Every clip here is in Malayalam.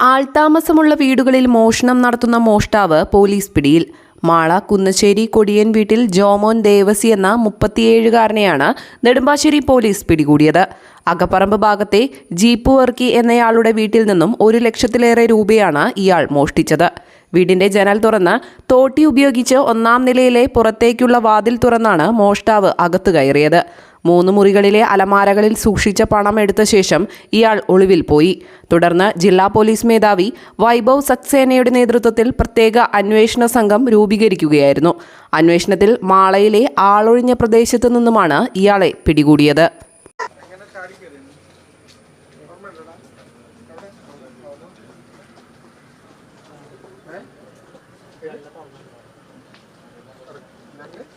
ആൾതാമസമുള്ള വീടുകളിൽ മോഷണം നടത്തുന്ന മോഷ്ടാവ് പോലീസ് പിടിയിൽ. മാള കുന്നശ്ശേരി കൊടിയൻ വീട്ടിൽ ജോമോൻ ദേവസി എന്ന മുപ്പത്തിയേഴുകാരനെയാണ് നെടുമ്പാശ്ശേരി പോലീസ് പിടികൂടിയത്. അകപ്പറമ്പ് ഭാഗത്തെ ജീപ്പ് വർക്കി എന്നയാളുടെ വീട്ടിൽ നിന്നും ഒരു ലക്ഷത്തിലേറെ രൂപയാണ് ഇയാൾ മോഷ്ടിച്ചത്. വീടിന്റെ ജനൽ തുറന്ന് തോട്ടി ഉപയോഗിച്ച് ഒന്നാം നിലയിലെ പുറത്തേക്കുള്ള വാതിൽ തുറന്നാണ് മോഷ്ടാവ് അകത്തു കയറിയത്. മൂന്ന് മുറികളിലെ അലമാരകളിൽ സൂക്ഷിച്ച പണം എടുത്ത ശേഷം ഇയാൾ ഒളിവിൽ പോയി. തുടർന്ന് ജില്ലാ പോലീസ് മേധാവി വൈഭവ് സക്സേനയുടെ നേതൃത്വത്തിൽ പ്രത്യേക അന്വേഷണ സംഘം രൂപീകരിക്കുകയായിരുന്നു. അന്വേഷണത്തിൽ മാളയിലെ ആളൊഴിഞ്ഞ പ്രദേശത്തു നിന്നുമാണ് ഇയാളെ പിടികൂടിയത്.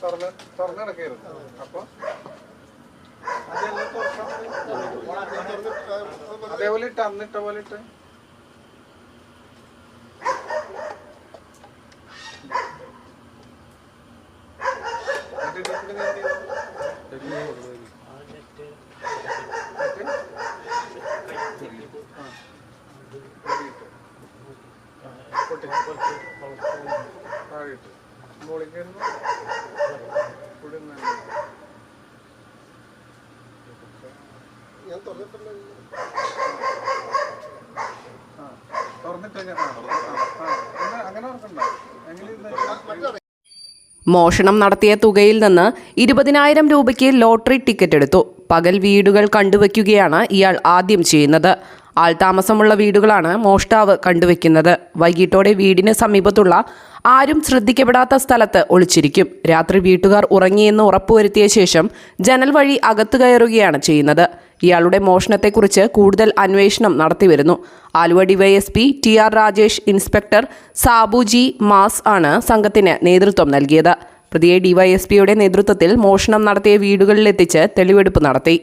തുറന്ന് തുറന്ന് കിടക്കായിരുന്നു അപ്പൊ అదే వలిట్ అన్నిట్ట వలిట్ ನೋಡಿದ್ದೇನು ഞാൻ- മോഷണം നടത്തിയ തുകയിൽ നിന്ന് ഇരുപതിനായിരം രൂപയ്ക്ക് ലോട്ടറി ടിക്കറ്റ് എടുത്തു. പകൽ വീടുകൾ കണ്ടുവയ്ക്കുകയാണ് ഇയാൾ ആദ്യം ചെയ്യുന്നത്. ആൾതാമസമുള്ള വീടുകളാണ് മോഷ്ടാവ് കണ്ടുവയ്ക്കുന്നത് വൈകിട്ടോടെ വീടിന് സമീപത്തുള്ള ആരും ശ്രദ്ധിക്കപ്പെടാത്ത സ്ഥലത്ത് ഒളിച്ചിരിക്കും. രാത്രി വീട്ടുകാർ ഉറങ്ങിയെന്ന് ഉറപ്പുവരുത്തിയ ശേഷം ജനൽ വഴി അകത്തു കയറുകയാണ് ചെയ്യുന്നത്. ഇയാളുടെ മോഷണത്തെക്കുറിച്ച് കൂടുതൽ അന്വേഷണം നടത്തിവരുന്നു. Aluva DYSP T R Rajesh inspector Sabuji mass ആണ് സംഘത്തിന് നേതൃത്വം നൽകിയത്. പ്രതിയെ ഡിവൈഎസ്പിയുടെ നേതൃത്വത്തിൽ മോഷണം നടത്തിയ വീടുകളിലെത്തിച്ച് തെളിവെടുപ്പ് നടത്തി.